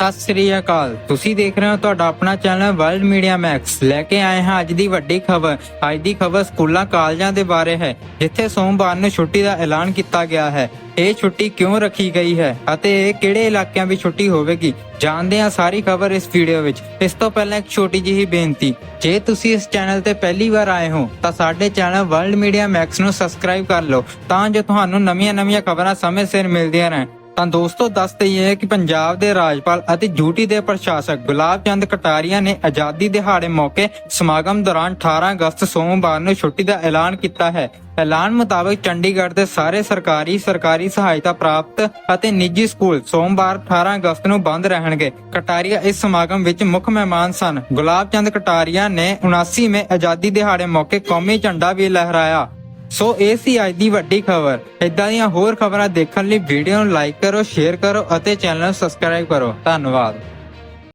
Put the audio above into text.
ਸਤਿ ਸ੍ਰੀ ਅਕਾਲ। ਤੁਸੀਂ ਦੇਖ ਰਹੇ ਹੋ ਤੁਹਾਡਾ ਆਪਣਾ ਚੈਨਲ ਵਰਲਡ ਮੀਡੀਆ ਮੈਕਸ। ਲੈ ਕੇ ਆਏ ਹਾਂ ਅੱਜ ਦੀ ਵੱਡੀ ਖਬਰ। ਅੱਜ ਦੀ ਖਬਰ ਸਕੂਲਾਂ ਕਾਲਜਾਂ ਦੇ ਬਾਰੇ ਹੈ, ਜਿੱਥੇ ਸੋਮਵਾਰ ਨੂੰ ਛੁੱਟੀ ਦਾ ਐਲਾਨ ਕੀਤਾ ਗਿਆ ਹੈ। ਇਹ ਛੁੱਟੀ ਕਿਉਂ ਰੱਖੀ ਗਈ ਹੈ ਅਤੇ ਇਹ ਕਿਹੜੇ ਇਲਾਕਿਆਂ ਵਿੱਚ ਛੁੱਟੀ ਹੋਵੇਗੀ? ਜਾਣਦੇ ਹਾਂ ਸਾਰੀ ਖਬਰ ਇਸ ਵੀਡੀਓ ਵਿੱਚ। ਇਸ ਤੋਂ ਪਹਿਲਾਂ ਇੱਕ ਛੋਟੀ ਜਿਹੀ ਬੇਨਤੀ, ਜੇ ਤੁਸੀਂ ਇਸ ਚੈਨਲ ਤੇ ਪਹਿਲੀ ਵਾਰ ਆਏ ਹੋ, ਤਾਂ ਸਾਡੇ ਚੈਨਲ ਵਰਲਡ ਮੀਡੀਆ ਮੈਕਸ ਨੂੰ ਸਬਸਕ੍ਰਾਈਬ ਕਰ ਲਓ, ਤਾਂ ਜੋ ਤੁਹਾਨੂੰ ਨਵੀਆਂ-ਨਵੀਆਂ ਖਬਰਾਂ ਸਮੇਂ ਸਿਰ ਮਿਲਦੀਆਂ ਰਹਿਣ। ਤਾਂ ਦੋਸਤੋ ਦੱਸ ਦਈਏ ਕਿ ਪੰਜਾਬ ਦੇ ਰਾਜਪਾਲ ਅਤੇ ਡਿਊਟੀ ਦੇ ਪ੍ਰਸ਼ਾਸਕ ਗੁਲਾਬ ਚੰਦ ਕਟਾਰੀਆ ਨੇ ਆਜ਼ਾਦੀ ਦਿਹਾੜੇ ਮੌਕੇ ਸਮਾਗਮ ਦੌਰਾਨ 18 ਅਗਸਤ ਸੋਮਵਾਰ ਨੂੰ ਛੁੱਟੀ ਦਾ ਐਲਾਨ ਕੀਤਾ ਹੈ। ਐਲਾਨ ਮੁਤਾਬਕ ਚੰਡੀਗੜ੍ਹ ਦੇ ਸਾਰੇ ਸਰਕਾਰੀ ਸਰਕਾਰੀ ਸਹਾਇਤਾ ਪ੍ਰਾਪਤ ਅਤੇ ਨਿੱਜੀ ਸਕੂਲ ਸੋਮਵਾਰ 18 ਅਗਸਤ ਨੂੰ ਬੰਦ ਰਹਿਣਗੇ। ਕਟਾਰੀਆ ਇਸ ਸਮਾਗਮ ਵਿੱਚ ਮੁੱਖ ਮਹਿਮਾਨ ਸਨ। ਗੁਲਾਬ ਚੰਦ ਕਟਾਰੀਆ ਨੇ 79ਵੇਂ ਆਜ਼ਾਦੀ ਦਿਹਾੜੇ ਮੌਕੇ ਕੌਮੀ ਝੰਡਾ ਵੀ ਲਹਿਰਾਇਆ। ਸੋ ਇਹ ਸੀ ਅੱਜ ਦੀ ਵੱਡੀ ਖਬਰ। ਇਦਾਂ ਦੀਆਂ ਹੋਰ ਖਬਰਾਂ ਦੇਖਣ ਲਈ ਵੀਡੀਓ ਨੂੰ ਲਾਈਕ ਕਰੋ ਸ਼ੇਅਰ ਕਰੋ ਅਤੇ ਚੈਨਲ ਨੂੰ ਸਬਸਕ੍ਰਾਈਬ ਕਰੋ। ਧੰਨਵਾਦ।